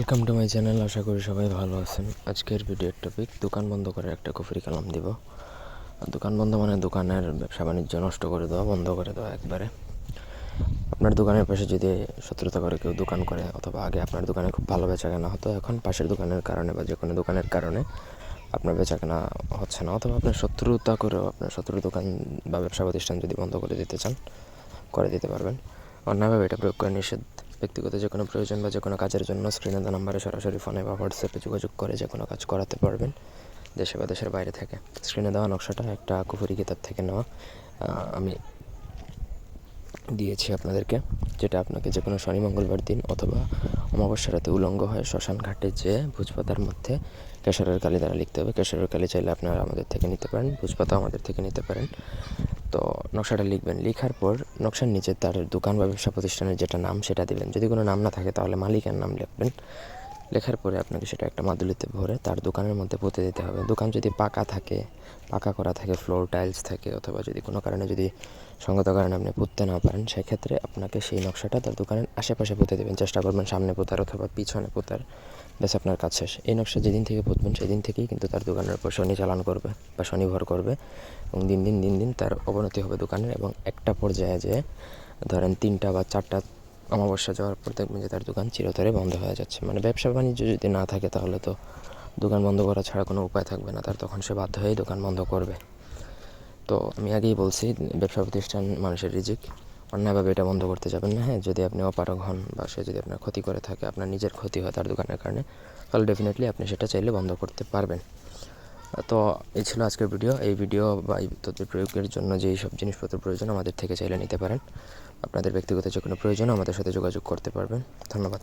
Welcome to my channel আশা করি সবাই ভালো আছেন। আজকের ভিডিওর টপিক দোকান বন্ধ করে একটা কুফরি কালাম দিব। দোকান বন্ধ মানে দোকানের ব্যবসা বাণিজ্য নষ্ট করে দেওয়া, বন্ধ করে দেওয়া একবারে। আপনার দোকানের পাশে যদি শত্রুতা করে, কেউ দোকান করে, অথবা আগে আপনার দোকানে খুব ভালো বেচা কেনা হতো, এখন পাশের দোকানের কারণে বা যে কোনো দোকানের কারণে আপনার বেচা কেনা হচ্ছে না। অথবা আপনার শত্রুতা করেও আপনার শত্রুর দোকান বা ব্যবসা প্রতিষ্ঠান যদি বন্ধ করে দিতে চান, করে দিতে পারবেন। অন্যভাবে এটা প্রয়োগ করা নিষেধ। ব্যক্তিগত যে কোনো প্রয়োজন বা যে কোনো কাজের জন্য স্ক্রিনে নাম্বারে সরাসরি ফোনে বা হোয়াটসঅ্যাপে যোগাযোগ করে যে কোনো কাজ করাতে পারবেন, দেশে বা দেশের বাইরে থেকে। স্ক্রিনে দেওয়া নকশাটা একটা কুফুরি কিতাব থেকে নেওয়া আমি দিয়েছি আপনাদেরকে, যেটা আপনাকে যে কোনো শনি, মঙ্গলবার দিন অথবা অমাবস্যা রাতে উলঙ্গ হয় শ্মশান ঘাটে যে ভোজপাতার মধ্যে কেশরের কালি দ্বারা লিখতে হবে। কেশরের কালি চাইলে আপনারা আমাদের থেকে নিতে পারেন ভোজপাতা আমাদের থেকে নিতে পারেন। তো নকশাটা লিখবেন। লেখার পর নকশার নিচে তার দোকান বা ব্যবসা প্রতিষ্ঠানের যেটা নাম সেটা দিবেন। যদি কোনো নাম না থাকে তাহলে মালিকের নাম লিখবেন। লেখার পরে আপনাকে সেটা একটা মাদুলিতে ভরে তার দোকানের মধ্যে পুঁতে দিতে হবে। দোকান যদি পাকা থাকে, পাকা করা থাকে ফ্লোর টাইলস থাকে অথবা যদি কোনো কারণে যদি সঙ্গত কারণে আপনি পুঁততে না পারেন, সেক্ষেত্রে আপনাকে সেই নকশাটা তার দোকানের আশেপাশে পুঁতে দেবেন। চেষ্টা করবেন সামনে পোতার অথবা পিছনে পোতার। ব্যাস আপনার কাজ শেষ। এই নকশা যেদিন থেকে পুঁতবেন সেদিন থেকেই কিন্তু তার দোকানের উপর শনি চালান করবে বা শনি ভর করবে এবং দিন দিন দিন দিন তার অবনতি হবে দোকানের এবং একটা পর্যায়ে যে ধরেন তিনটা বা চারটা অমাবস্যা যাওয়ার পর দেখবেন যে তার দোকান চিরতরে বন্ধ হয়ে যাচ্ছে। মানে ব্যবসা বাণিজ্য যদি না থাকে তাহলে তো দোকান বন্ধ করা ছাড়া কোনো উপায় থাকবে না। তার তখন সে বাধ্য হয়েই দোকান বন্ধ করবে। তো আমি আগেই বলছি, ব্যবসা প্রতিষ্ঠান মানুষের রিজিক। অন্যায়ভাবে এটা বন্ধ করতে যাবেন না হ্যাঁ? যদি আপনি অপারগ হন বা সে যদি আপনার ক্ষতি করে থাকে, আপনার নিজের ক্ষতি হয় তার দোকানের কারণে, তাহলে ডেফিনেটলি আপনি সেটা চাইলে বন্ধ করতে পারবেন। তো এই ছিল আজকের ভিডিও এই ভিডিও বা এই তথ্য প্রয়োগের জন্য যেই সব জিনিসপত্র প্রয়োজন, আমাদের থেকে চাইলে নিতে পারেন। আপনাদের ব্যক্তিগত যে কোনো প্রয়োজন, আমাদের সাথে যোগাযোগ করতে পারবেন। ধন্যবাদ।